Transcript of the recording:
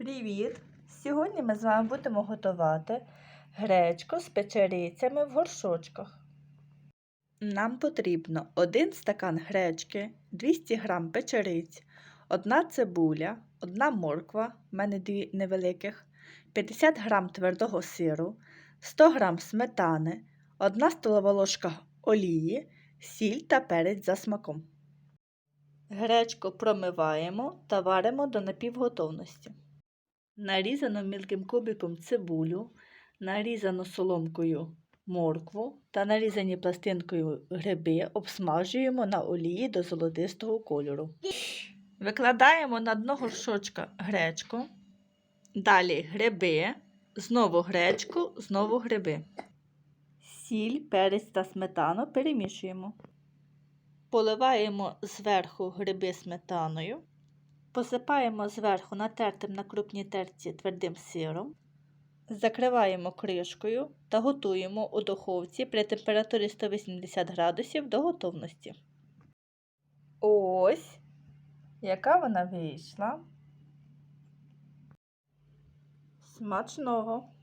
Привіт! Сьогодні ми з вами будемо готувати гречку з печерицями в горшочках. Нам потрібно 1 стакан гречки, 200 г печериць, 1 цибуля, 1 морква, в мене дві невеликих, 50 г твердого сиру, 100 г сметани, 1 столова ложка олії, сіль та перець за смаком. Гречку промиваємо та варимо до напівготовності. Нарізану мілким кубиком цибулю, нарізану соломкою моркву та нарізані пластинкою гриби обсмажуємо на олії до золотистого кольору. Викладаємо на дно горшочка гречку, далі гриби, знову гречку, знову гриби. Сіль, перець та сметану перемішуємо. Поливаємо зверху гриби сметаною. Посипаємо зверху натертим на крупній терці твердим сиром, закриваємо кришкою та готуємо у духовці при температурі 180 градусів до готовності. Ось, яка вона вийшла. Смачного!